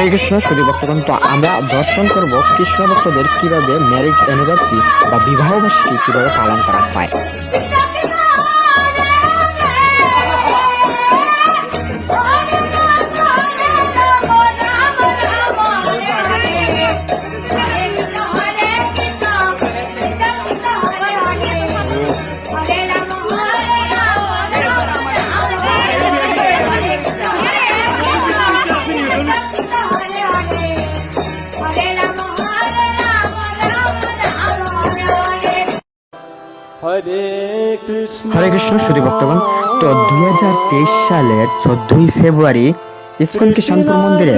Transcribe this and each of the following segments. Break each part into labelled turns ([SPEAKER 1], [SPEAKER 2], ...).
[SPEAKER 1] হরে কৃষ্ণ শুধু ভক্তগণ আমরা দর্শন করব কৃষ্ণ ভক্তদের কীভাবে ম্যারেজ অ্যানিভার্সারি বা বিবাহবার্ষিকী কীভাবে পালন করা হয়।
[SPEAKER 2] হরে কৃষ্ণ।
[SPEAKER 1] শুধু ভক্তগণ। তো দুই হাজার তেইশ সালের চোদ্দই ফেব্রুয়ারি ইস্কন কিষানপুর মন্দিরে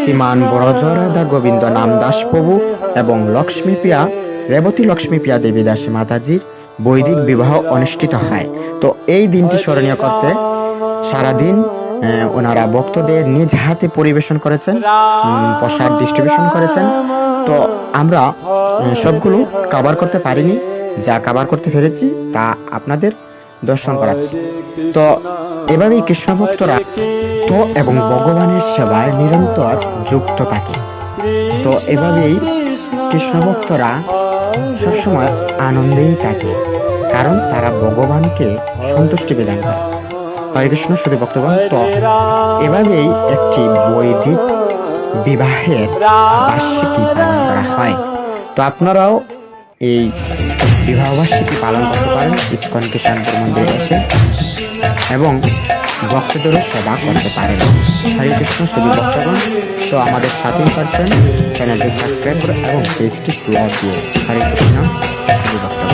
[SPEAKER 1] শ্রীমান বড়জরাধা গোবিন্দ নাম দাস প্রভু এবং লক্ষ্মী প্রিয়া, রেবতী লক্ষ্মী প্রিয়া দেবী দাস মাতাজির বৈদিক বিবাহ অনুষ্ঠিত হয়। তো এই দিনটি স্মরণীয় করতে সারাদিন ওনারা ভক্তদের নিজ হাতে পরিবেশন করেছেন প্রসাদ ডিস্ট্রিবিউশন করেছেন। তো আমরা সবগুলো কাভার করতে পারিনি। যা কাবার করতে পেরেছি তা আপনাদের দর্শন করাচ্ছি। তো এভাবেই কৃষ্ণ ভক্তরা তো এবং ভগবানের সেবায় নিরন্তর যুক্ত থাকে। তো এভাবেই কৃষ্ণ ভক্তরা সবসময় আনন্দেই থাকে, কারণ তারা ভগবানকে সন্তুষ্টি বিধান করে। হরে কৃষ্ণ শুধু ভক্তগণ, তো এভাবেই একটি বৈদিক বিবাহের বার্ষিকী পালন করা হয়। তো আপনারাও এই বিবাহ বার্ষিকী পালন করতে পারেন ইস্কন কিষানপুর মন্দিরে এসে। এবং ভক্তদেরও সেবা করতে পারেন। হরে কৃষ্ণ শুধু ভক্তগণ তো আমাদের সাথেই থাকবেন, চ্যানেলটি সাবস্ক্রাইব করে এবং পেজটি ফলো দিয়ে। হরে কৃষ্ণ শুধু ভক্তগণ